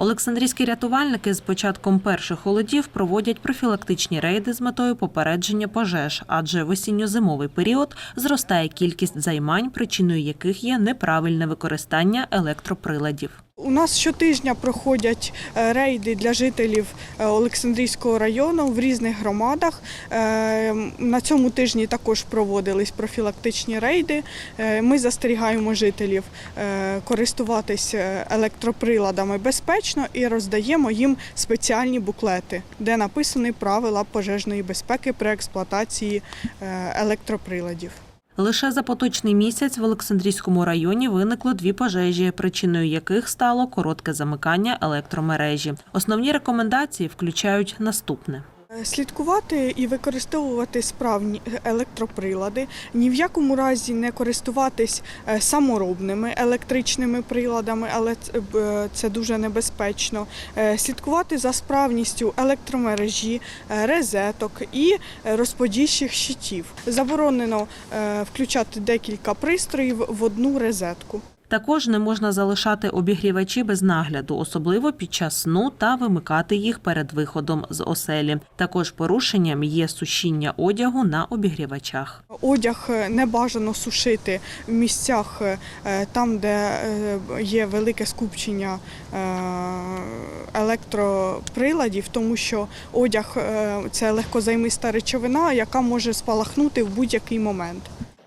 Олександрійські рятувальники з початком перших холодів проводять профілактичні рейди з метою попередження пожеж, адже в осінньо-зимовий період зростає кількість займань, причиною яких є неправильне використання електроприладів. У нас щотижня проходять е, рейди для жителів е, Олександрійського району в різних громадах. Е, На цьому тижні також проводились профілактичні рейди. Ми застерігаємо жителів користуватись е, електроприладами безпечно і роздаємо їм спеціальні буклети, де написані правила пожежної безпеки при експлуатації електроприладів. Лише за поточний місяць в Олександрійському районі виникло дві пожежі, причиною яких стало коротке замикання електромережі. Основні рекомендації включають наступне. Е, Слідкувати і використовувати справні електроприлади, ні в якому разі не користуватись е, саморобними електричними приладами, але це- е, дуже небезпечно. Е, Слідкувати за справністю електромережі, е, розеток і е, розподільчих щитів. Заборонено е, включати декілька пристроїв в одну розетку. Також не можна залишати обігрівачі без нагляду, особливо під час сну та вимикати їх перед виходом з оселі. Також порушенням є сушіння одягу на обігрівачах. Одяг е, не бажано сушити в місцях е, там, де е, є велике скупчення е, електроприладів, тому що одяг е, це легкозаймиста речовина, яка може спалахнути в будь-який момент.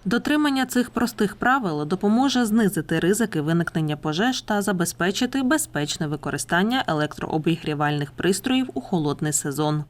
Дотримання цих простих правил допоможе знизити ризики виникнення пожеж та забезпечити безпечне використання електрообігрівальних пристроїв у холодний сезон.